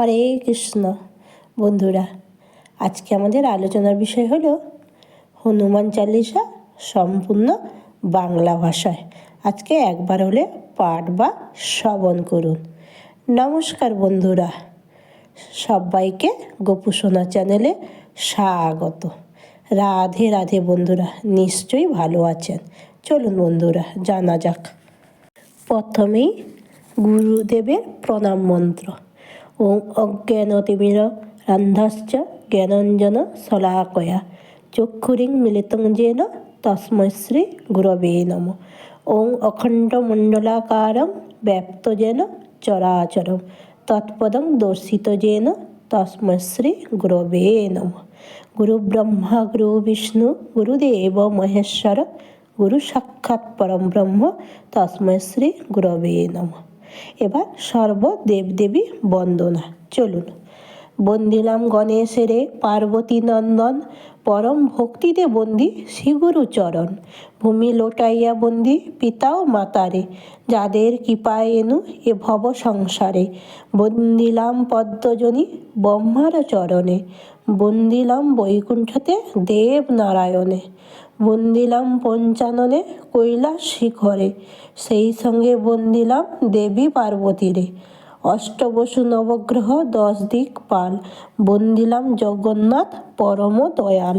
হরে কৃষ্ণ। বন্ধুরা, আজকে আমাদের আলোচনার বিষয় হলো হনুমান চালিসা সম্পূর্ণ বাংলা ভাষায়। আজকে একবার হলে পাঠ বা শ্রবণ করুন। নমস্কার বন্ধুরা, সবাইকে গোপুসোনা চ্যানেলে স্বাগত। রাধে রাধে বন্ধুরা, নিশ্চয়ই ভালো আছেন। চলুন বন্ধুরা, জানা যাক। প্রথমেই গুরুদেবের প্রণাম মন্ত্র। ওং অজ্ঞানতিমির রান্ধাশ্চ জ্ঞানঞ্জন শলাকয়া চক্ষুরিং মিলিতং যেন তস্মৈ শ্রী গুরবে নম ওং অখণ্ডমণ্ডলাকারং ব্যাপ্ত যেন চরাচরম তৎপদং দর্শিত যেন তস্মৈ শ্রী গুরবে নম গুরু ব্রহ্মা গুরু বিষ্ণু গুরুদেব মহেশ্বর গুরু সাক্ষাৎ পরম ব্রহ্ম তস্মৈ গুরবে নম এবার সর্ব দেবদেবী বন্দনা। চলুন। বন্দিলাম গণেশেরে পার্বতী নন্দন, পরম ভক্তিতে বন্দি শ্রীগুরু চরণ। ভূমি লোটাইয়া বন্দি পিতা ও মাতারে যাদের কৃপায় এনু এ ভব সংসারে। বন্দিলাম পদ্মজনী ব্রহ্মার চরণে, বন্দিলাম বৈকুণ্ঠতে দেব নারায়ণে। বন্দিলাম পঞ্চাননে কৈলাস শিখরে, সেই সঙ্গে বন্দিলাম দেবী পার্বতীরে। অষ্টবসু নবগ্রহ দশ দিক পাল, বন্দিলাম জগন্নাথ পরম দয়াল।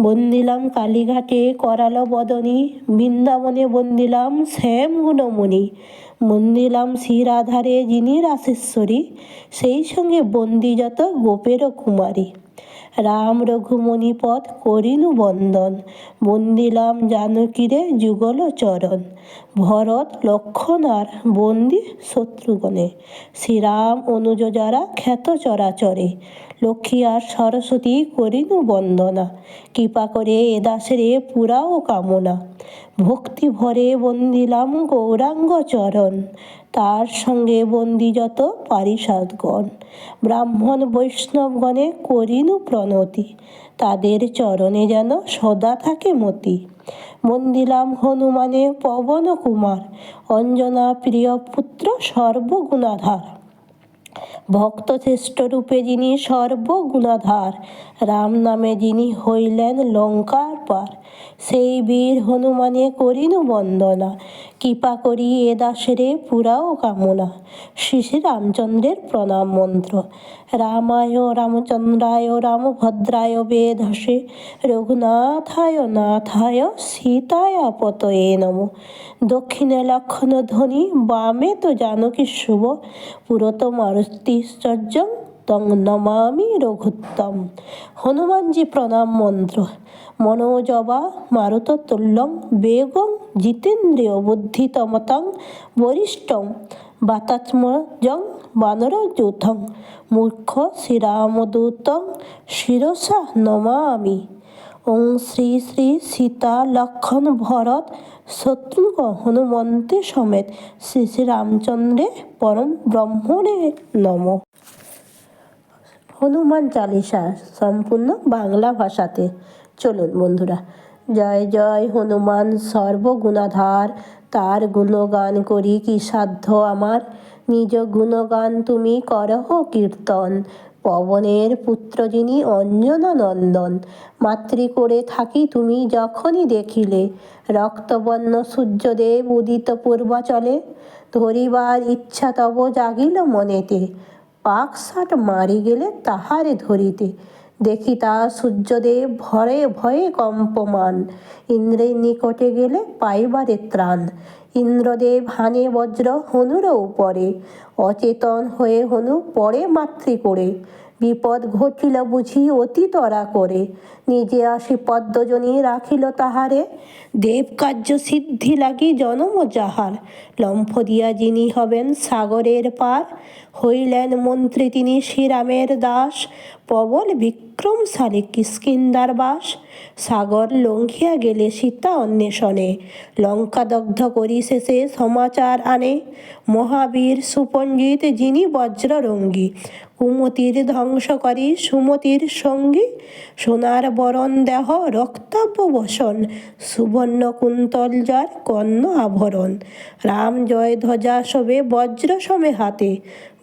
বন্দিলাম কালীঘাটে করাল বদনী, বৃন্দাবনে বন্দিলাম শ্যাম গুণমণি। বন্দিলাম শ্রীরাধারে যিনি রাসেশ্বরী, সেই সঙ্গে বন্দি যত গোপের কুমারী। রাম রঘুমণি পথ করিনু বন্দন। বন্দিলাম জানকীরে যুগল চরণ। ভরত লক্ষণ আর বন্দি শত্রুগণে। শ্রীরাম অনুজ যারা খ্যাত চরাচরে। লক্ষ্মী আর সরস্বতী করিনু বন্দনা। কৃপা করে এ দাসেরে পুরাও কামনা। ভক্তি ভরে বন্দিলাম গৌরাঙ্গ চরণ। তার সঙ্গে বন্দি যত পারিষদগণ, ব্রাহ্মণ বৈষ্ণবগণে করিনু প্রণতি, তাদের চরণে যেন সদা থাকে মতি। বন্দিলাম হনুমানে পবন কুমার, অঞ্জনা প্রিয় পুত্র সর্বগুণাধার। ভক্ত শ্রেষ্ঠ রূপে যিনি সর্বগুণাধার, রাম নামে যিনি হইলেন লঙ্কার পার। সেই বীর হনুমানে করিনু বন্দনা কৃপা করি এ দাসেরে পুরাও কামনা। শ্রী রামচন্দ্রের প্রণাম মন্ত্র। রামায় রামচন্দ্রায় রামভদ্রায় বেধসে রঘুনাথায় নাথায় সীতায় পতয়ে নম। দক্ষিণে লক্ষণ ধ্বনি, বামে তো জানকী শুভ পুরত মারুতিশ্চর্যং তং নমামি রঘুত্তম। হনুমানজি প্রণাম মন্ত্র। মনোজবা মারুততুল্যং বেগং জিতেন্দ্রিয় বুদ্ধিতমতং বরিষ্ঠং বাতাত্মজং বানরযূথং মূর্খ শ্রীরামদূতং শিরসা নমামি। ওং শ্রী শ্রী সীতা লক্ষণ ভরত শত্রুঘ্ন হনুমন্তে সমেত শ্রী শ্রী রামচন্দ্রে পরম ব্রহ্মণে নম। হনুমান চালিসা সম্পূর্ণ বাংলা ভাষাতে। চলুন বন্ধুরা, জয় জয় হনুমান সর্বগুণাধার, তার গুণগান করি কি সাধ্য আমার? নিজ গুণগান তুমি করহ কীর্তন, পবনের পুত্র যিনি অঞ্জনা নন্দন মাতৃ করে থাকি তুমি যখনই দেখিলে, রক্তবর্ণ সূর্যদেব উদিত পূর্বাচলে। ধরিবার ইচ্ছা তব জাগিল মনেতে পাকসাট মারি গেলে তাহারে ধরিতে। দেখি তা সূর্যদেব ভয়ে ভয়ে কম্পমান। ইন্দ্রের নিকটে গেলে পাইবারে ত্রাণ। ইন্দ্রদেব হানে বজ্র, হনুরও পরে অচেতন হয়ে হনু পড়ে মাতৃ করে বিপদ ঘটিল বুঝি অতি তরা করে। নিজে আসি পদ্মজনী রাখিল তাহারে। দেব কার্য সিদ্ধি লাগি জনম যাহার। লম্ফ দিয়া যিনি হবেন সাগরের পার। হইলেন মন্ত্রী তিনি শ্রীরামের দাস। প্রবল বিক্রমশালী কিস্কিন্দার বাস। সাগর লঙ্ঘিয়া গেলে সীতা অন্বেষণে। লঙ্কা দগ্ধ করি শেষে সমাচার আনে। মহাবীর সুপঞ্জিত যিনি বজ্ররঙ্গী। কুমতির ধ্বংস করি সুমতির সঙ্গী। সোনার বরণ দেহ রক্তাব্য বসন সুবর্ণ কুন্তল যার কর্ণ আভরণ। রাম জয় ধ্বজা শোভে বজ্র সমে হাতে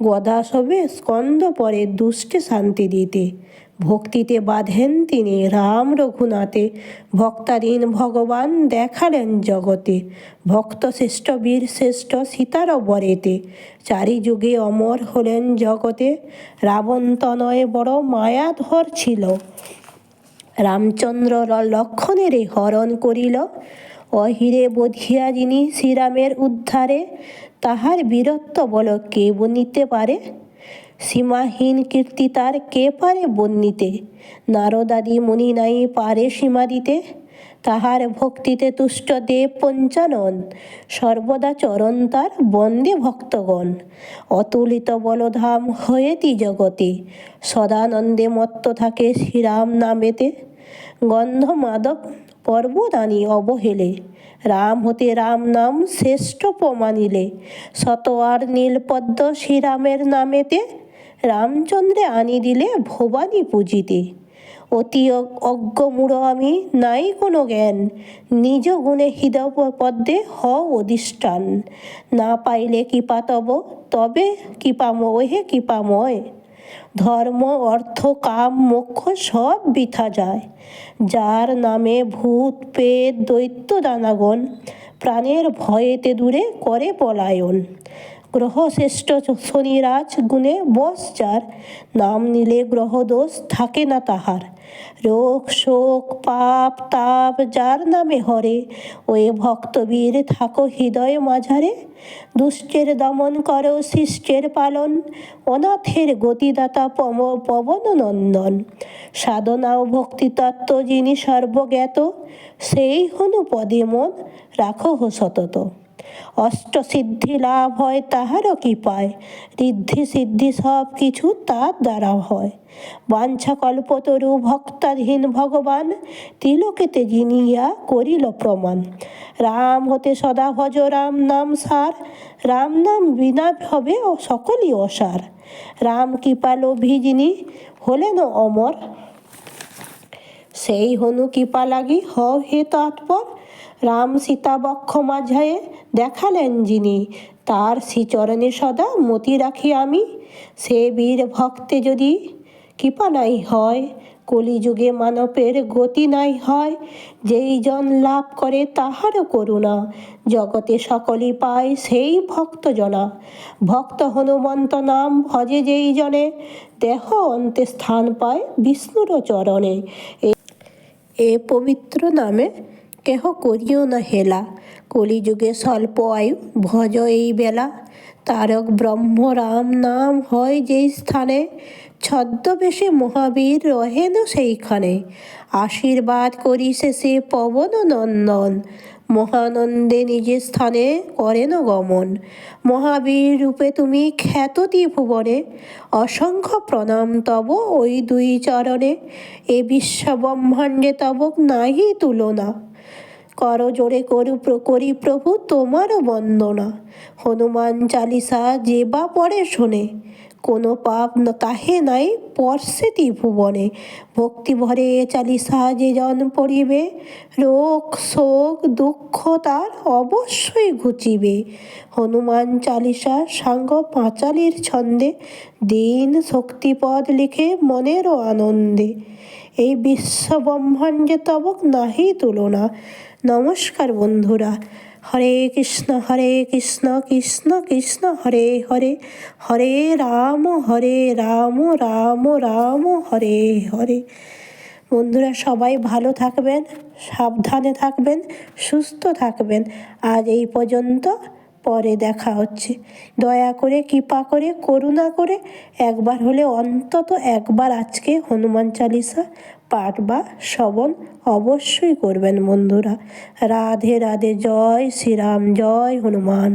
গদা সবে স্কন্দ পরে দুষ্টে শান্তি দিতে। ভক্তিতে বাঁধেন তিনি রাম রঘুনাথে। ভক্তাধীন ভগবান দেখালেন জগতে। ভক্ত শ্রেষ্ঠ বীর শ্রেষ্ঠ সীতার বরেতে। চারি যুগে অমর হলেন জগতে। রাবণ তনয়ে বড় মায়াধর ছিল। রামচন্দ্র লক্ষণের হরণ করিল। অহিরে বধিয়া যিনি শ্রীরামের উদ্ধারে তাহার বীরত্ব বল কে বনিতে পারে? সীমাহীন কীর্তি তার কে পারে বন্নিতে নারদাদি মুনি নাই পারে সীমা দিতে? তাহার ভক্তিতে তুষ্ট দেব পঞ্চানন। সর্বদা চরণ তার বন্দে ভক্তগণ। অতুলিত বলধাম হয়েতি জগতে। সদানন্দে মত্ত থাকে শ্রীরাম নামেতে। গন্ধ মাদক পর্বদানি অবহেলে। রাম হতে রাম নাম শ্রেষ্ঠ প্রমাণিলে। শত আর নীলপদ্ম শ্রীরামের নামেতে রামচন্দ্রে আনি দিলে ভবানী পুজিতে। অতি অ- অজ্ঞ মূঢ় আমি, নাই কোনো জ্ঞান। নিজ গুণে হৃদয় পদ্মে হ অধিষ্ঠান। না পাইলে কৃপা তব, তবে কৃপাময় হে কৃপাময়। ধর্ম, অর্থ, কাম, মোক্ষ সব বৃথা যায়। যার নামে ভূত পেট দৈত্য, দানাগণ, প্রাণের ভয়েতে দূরে করে পলায়ন। গ্রহশ্রেষ্ঠ শনিরাজ গুণে বস যার। নাম নিলে গ্রহদোষ থাকে না তাহার। রোগ, শোক, পাপ, তাপ যার নামে হরে। ওই ভক্তবীর থাকো হৃদয় মাঝারে। দুষ্টের দমন করো শিষ্টের পালন। অনাথের গতিদাতা পম, পবন নন্দন। সাধনা ও ভক্তিতত্ত্ব যিনি সর্বজ্ঞাত, সেই হনু পদে মন রাখো সতত। অষ্টসিদ্ধি লাভ হয় তাহারও কি পায় ঋদ্ধি সিদ্ধি সব কিছু তার দ্বারা হয়। বাঞ্ছা কল্পতরু ভক্তাধীন ভগবান, তিলকেতে জিনিয়া করিল প্রমাণ। রাম হতে সদা ভজ, রাম নাম সার। রাম নাম বিনা হবে সকলই অসার। রাম কৃপালোভী যিনি হলেন অমর। সেই হনু কৃপা লাগি হ হে তৎপর। রাম সীতা বক্ষ মাঝায়ে দেখালেন যিনি, তার শ্রীচরণে সদা মতি রাখি আমি। সে বীর ভক্তে যদি কৃপা নাই হয়, কলিযুগে মানবের গতি নাই হয়, যেই জন লাভ করে তাহারও করুণা। জগতে সকলই পায় সেই ভক্ত জনা ভক্ত হনুমন্ত নাম ভজে যেই জনে, দেহ অন্তে স্থান পায় বিষ্ণুর চরণে। এ- পবিত্র নামে কেহ করিও না হেলা। কলিযুগে স্বল্প আয়ু, ভজ এই বেলা। তারক ব্রহ্ম রাম নাম হয় যেই স্থানে। ছদ্মবেশে মহাবীর রহেন সেইখানে। আশীর্বাদ করি শেষে পবন নন্দন। মহানন্দে নিজের স্থানে করেন গমন। মহাবীর রূপে তুমি খ্যাত ত্রিভুবনে। অসংখ্য প্রণাম তব ওই দুই চরণে। এ বিশ্ব ব্রহ্মাণ্ডে তব নাহি তুলনা। কর জোরে করু করি প্রভু তোমারও বন্দনা। হনুমান চালিসা যে বা পরে শোনে। কোনো পাপ তাহে নাই পর্ষে ভুবনে। ভক্তি ভরে এ চালিসা যে জন পড়িবে, রোগ, শোক, দুঃখ তার অবশ্যই ঘুচিবে। হনুমান চালিসা সাঙ্গ পাঁচালির ছন্দে, দিন শক্তিপদ লিখে মনেরও আনন্দে। এই বিশ্ব ব্রহ্মাণ্ডে তবক নাহি তুলনা। নমস্কার বন্ধুরা হরে কৃষ্ণ হরে কৃষ্ণ কৃষ্ণ কৃষ্ণ, হরে হরে হরে রাম হরে রাম রাম রাম, হরে হরে। বন্ধুরা সবাই ভালো থাকবেন, সাবধানে থাকবেন, সুস্থ থাকবেন। আজ এই পর্যন্ত, পরে দেখা হচ্ছে। দয়া করে, কৃপা করে, করুণা করে, একবার হলে অন্তত একবার আজকে হনুমান চালিসা পাঠ বা শ্রবণ অবশ্যই করবেন বন্ধুরা। রাধে রাধে জয় শ্রীরাম জয় হনুমান।